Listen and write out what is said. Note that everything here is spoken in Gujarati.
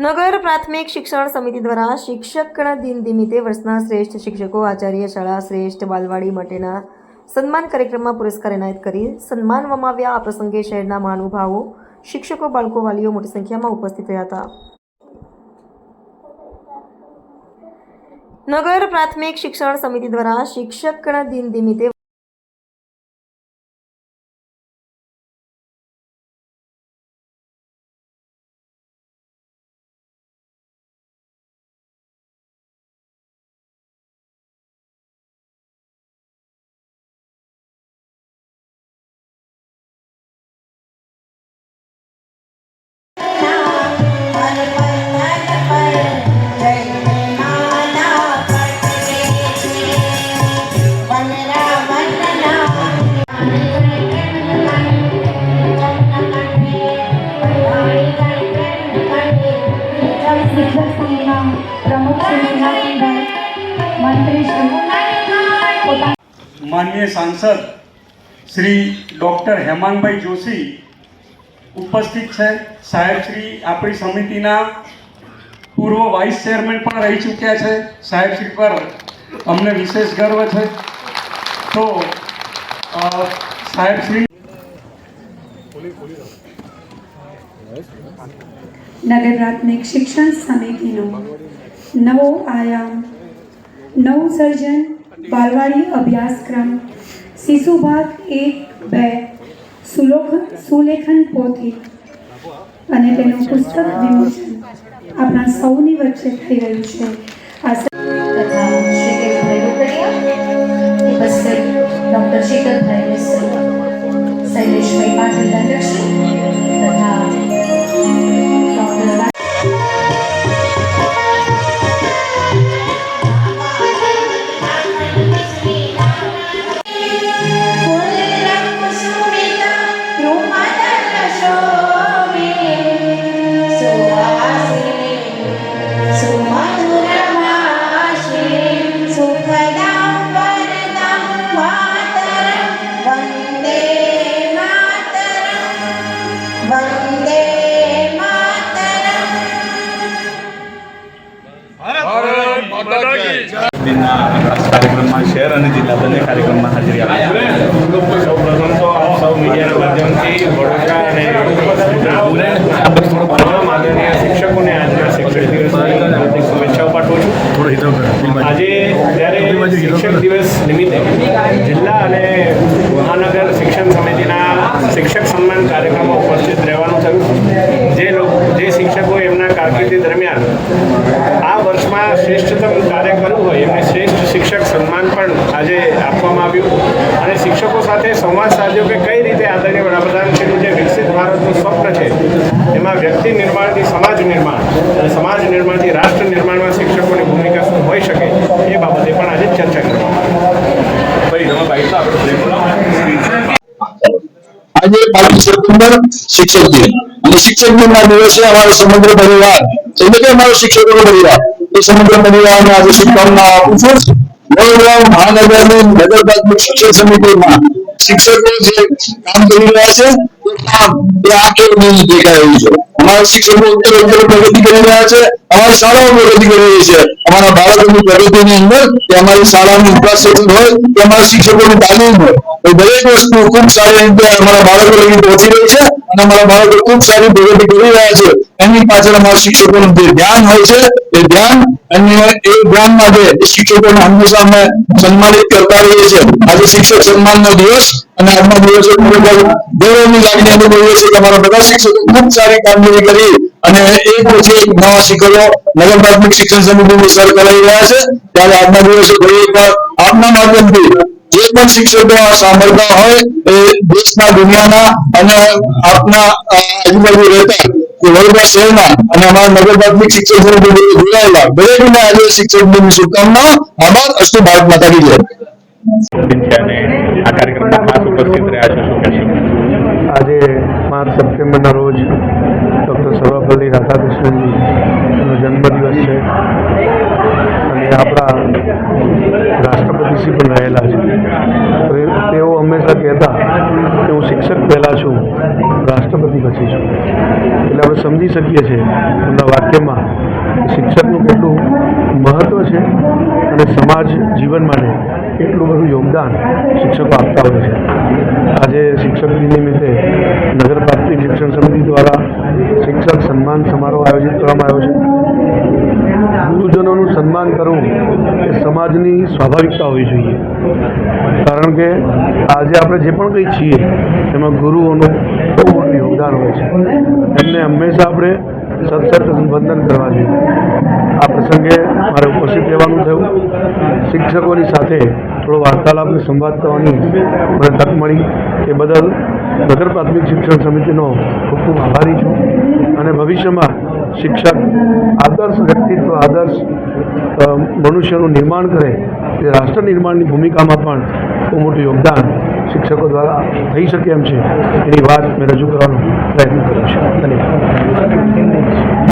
નગર પ્રાથમિક શિક્ષણ સમિતિ દ્વારા શિક્ષકના દિન નિમિત્તે વર્ષના શ્રેષ્ઠ શિક્ષકો આચાર્ય શાળા શ્રેષ્ઠ બાલવાડી માટેના સન્માન કાર્યક્રમમાં પુરસ્કાર એનાયત કરી સન્માનવામાં આવ્યા. આ પ્રસંગે શહેરના મહાનુભાવો, શિક્ષકો, બાળકો, વાલીઓ મોટી સંખ્યામાં ઉપસ્થિત રહ્યા હતા. નગર પ્રાથમિક શિક્ષણ સમિતિ દ્વારા શિક્ષકના દિન નિમિત્તે શિક્ષક સાંસદ શ્રી ડૉક્ટર હેમાંગભાઈ જોશી ઉપસ્થિત છે. સાહેબ શ્રી આપણી સમિતિના પૂર્વ વાઇસ ચેરમેન પણ રહી ચૂક્યા છે. સાહેબ શ્રી પર અમને વિશેષ ગર્વ છે. તો સાહેબ શ્રી નગર પ્રાથમિક શિક્ષણ સમિતિનો નવો આયામ, નવું સર્જન બાલવાડી અભ્યાસક્રમ, શિશુ ભાગ એક, બે સુલોખન સુલેખન પોથી અને તેનું પુસ્તક વિમોચન આપણા સૌની વચ્ચે થઈ રહ્યું છે. આ ડૉક્ટર શૈલેષભાઈ પાટીલ દંડશ્રી કાર્યક્રમમાં શહેર અને જિલ્લા બંને કાર્યક્રમમાં હાજરી આપી સૌ પ્રથમ તો આપ સૌ મીડિયાના માધ્યમથી વડોદરા અને તમામ શિક્ષકોને આજના શિક્ષક દિવસની હાર્દિક શુભેચ્છાઓ પાઠવું છું. આજે જ્યારે શિક્ષક દિવસ નિમિત્તે જિલ્લા અને મહાનગર શિક્ષણ સમિતિના શિક્ષક સન્માન કાર્યક્રમમાં ઉપસ્થિત રહેવાનું થયું. જે લોકો જે શિક્ષકો એમના કારકિર્દી દરમિયાન આ વર્ષમાં શ્રેષ્ઠતમ કાર્ય કર્યું હોય એમને શ્રેષ્ઠ શિક્ષક સન્માન પણ આજે આપવામાં આવ્યું. અને શિક્ષકો સાથે સંવાદ સાધ્યો કે કઈ રીતે આદરણીય વડાપ્રધાનશ્રીનું જે વિકસિત ભારતનું સ્વપ્ન છે એમાં વ્યક્તિ નિર્માણથી સમાજ નિર્માણ અને સમાજ નિર્માણથી રાષ્ટ્ર નિર્માણમાં શિક્ષકોની ભૂમિકા શું હોઈ શકે એ બાબતે પણ આજે ચર્ચા કરવામાં આપણે આજે બાવીસ સપ્ટેમ્બર શિક્ષક દિન. અને શિક્ષક દિનના દિવસે અમારો સમગ્ર પરિવાર. એટલે કે અમારો શિક્ષકોનો પરિવાર. એ સમગ્ર પરિવારને આજે શુભકામના આપું છું. વડોદરા મહાનગરની નગર પ્રાથમિક શિક્ષણ સમિતિમાં શિક્ષકો જે કામ કરી રહ્યા છે આ દેખાય આંખે દેખાઈ છે. અમારા શિક્ષકો અત્યારે અત્યારે પ્રગતિ કરી રહ્યા છે, અમારી શાળાઓ પ્રગતિ કરી રહી છે. અમારા બાળકોની પ્રગતિની અંદર કે અમારી શાળાની ઇન્ફ્રાસ્ટ્રક્ચર હોય, કે અમારા શિક્ષકોની તાલીમ હોય એ દરેક વસ્તુ ખૂબ સારી રીતે અમારા બાળકો લગી પહોંચી રહી છે અને અમારા બાળકો ખૂબ સારી પ્રગતિ કરી રહ્યા છે. એની પાછળ અમારા શિક્ષકોનું જે ધ્યાન હોય છે, એ ધ્યાન અને એ ધ્યાન માટે શિક્ષકોને હંમેશા અમે સન્માનિત કરતા રહીએ છીએ. આજે શિક્ષક સન્માનનો દિવસ અને આજના દિવસે ગૌરવની લાગણી અનુભવીએ છીએ અમારા બધા શિક્ષકો ખૂબ સારી કામગીરી કરી અને એક પછી એક નવા શિખરો નગર પ્રાથમિક શિક્ષણ સમિતિની સર કરાવી રહ્યા છે. ત્યારે આજના દિવસે ફરી એકવાર આપના માધ્યમથી જે પણ શિક્ષકો આ સાંભળતા હોય એ દેશના દુનિયાના અને આપના આજુબાજુ રહેતા વડોદરા શહેરના અને અમારા નગર પ્રાથમિક શિક્ષક સમિતિ જોડાયેલા દરેકને આજે શિક્ષક દિનની શુભકામનાઓ આભાર. અસ્તુ ભારત માતા કી જય. દિન છે અને આ કાર્યક્રમમાં ખાસ ઉપસ્થિત રહ્યા છો. આજે પાંચ સપ્ટેમ્બરના રોજ આપણા રાષ્ટ્રપતિશ્રી પણ રહેલા છે. તેઓ હંમેશા કહેતા કે હું શિક્ષક પહેલાં છું, રાષ્ટ્રપતિ પછી છું. એટલે આપણે સમજી શકીએ છીએ એમના વાક્યમાં શિક્ષકનું કેટલું મહત્ત્વ છે અને સમાજ જીવન માટે કેટલું બધું યોગદાન શિક્ષકો આપતા હોય છે. આજે શિક્ષક નિમિત્તે નગર શિક્ષણ સમિતિ દ્વારા શિક્ષક સન્માન સમારોહ આયોજિત કરવામાં આવ્યો છે. ગુરુજનોનું સન્માન કરવું એ સમાજની સ્વાભાવિકતા હોવી જોઈએ. કારણ કે આજે આપણે જે પણ કંઈ છીએ, એમાં ગુરુઓનું બહુ મોટું યોગદાન હોય છે. એમને હંમેશા આપણે સત્સર સંબંધન કરવા જોઈએ. આ પ્રસંગે મારે ઉપસ્થિત રહેવાનું થયું. શિક્ષકોની સાથે થોડો વાર્તાલાપને સંવાદ કરવાની મને તક મળી. એ બદલ નગર પ્રાથમિક શિક્ષણ સમિતિનો ખૂબ ખૂબ આભારી છું. અને ભવિષ્યમાં શિક્ષક આદર્શ વ્યક્તિત્વ, આદર્શ મનુષ્યનું નિર્માણ કરે તે રાષ્ટ્ર નિર્માણની ભૂમિકામાં પણ બહુ મોટું યોગદાન શિક્ષકો દ્વારા થઈ શકે એમ છે. એની વાત મેં રજૂ કરવાનો પ્રયત્ન કર્યો છે. ધન્યવાદ.